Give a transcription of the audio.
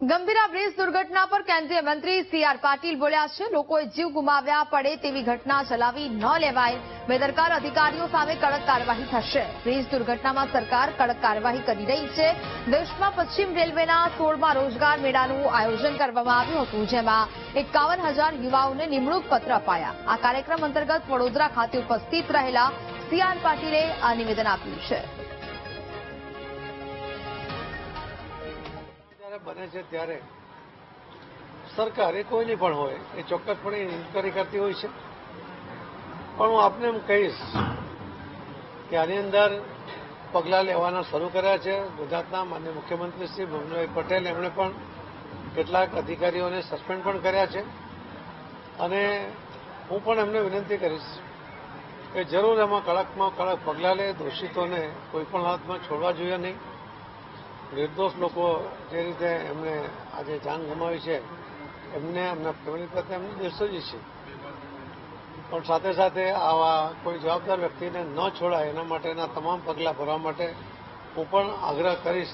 Gambhira bridge દુર્ઘટના પર કેન્દ્રીય મંત્રી સી આર પાટીલ બોલ્યા છે. લોકોએ જીવ ગુમાવ્યા પડે તેવી ઘટના ચલાવી ન લેવાય. બેદરકાર અધિકારીઓ સામે કડક કાર્યવાહી થશે. બ્રિજ દુર્ઘટનામાં સરકાર કડક કાર્યવાહી કરી રહી છે. દેશમાં પશ્ચિમ રેલવેના સોળમાં રોજગાર મેળાનું આયોજન કરવામાં આવ્યું હતું, જેમાં એકાવન હજાર યુવાઓને નિમણૂક પત્ર અપાયા. આ કાર્યક્રમ અંતર્ગત વડોદરા ખાતે ઉપસ્થિત રહેલા સી આર પાટીલે આ નિવેદન આપ્યું છે. બને છે ત્યારે સરકાર એ કોઈની પણ હોય, એ ચોક્કસપણે ઇન્કવાયરી કરતી હોય છે. પણ હું આપને એમ કહીશ કે આની અંદર પગલાં લેવાના શરૂ કર્યા છે. ગુજરાતના માન્ય મુખ્યમંત્રી શ્રી ભૂપેન્દ્રભાઈ પટેલ એમણે પણ કેટલાક અધિકારીઓને સસ્પેન્ડ પણ કર્યા છે. અને હું પણ એમને વિનંતી કરીશ કે જરૂર એમાં કડકમાં કડક પગલાં લે, દોષિતોને કોઈ પણ હાથમાં છોડવા જોઈએ નહીં. નિર્દોષ લોકો જે રીતે એમને આજે જાન ગુમાવી છે, એમને એમના ફેમિલી પ્રત્યે એમની દિલસોજી છે. પણ સાથે સાથે આવા કોઈ જવાબદાર વ્યક્તિને ન છોડાય, એના માટેના તમામ પગલાં ભરવા માટે હું પણ આગ્રહ કરીશ.